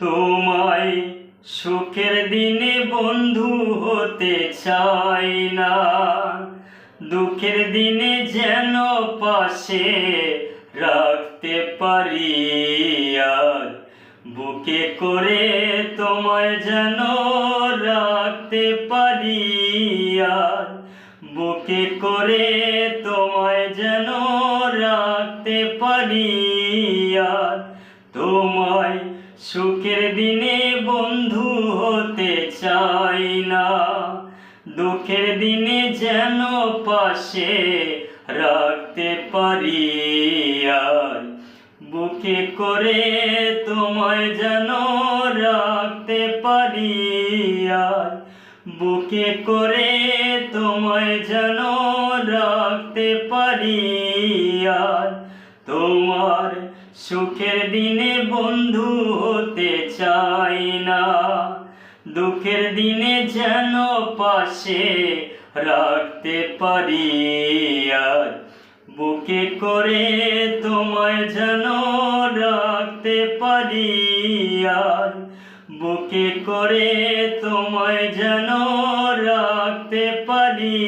তোমায় সুখের দিনে বন্ধু হতে চাই না। দুঃখের দিনে যেন পাশে রাখতে পারি আর বুকে করে তোমায় যেন রাখতে পারি আর বুকে করে তোমায় যেন রাখতে পারি আর তোমায় সুখের দিনে বন্ধু হতে চাই না। দুঃখের দিনে যেন পাশে রাখতে পারি আর বুকে করে তোমায় যেন রাখতে পারি আর বুকে করে তোমায় যেন রাখতে পারি আর তোমার সুখের দিনে বন্ধু হতে চাই না। দুঃখের দিনে যেন পাশে রাখতে পারি আর বুকে করে তোমায় যেন রাখতে পারি আর বুকে করে তোমায় যেন রাখতে পারি।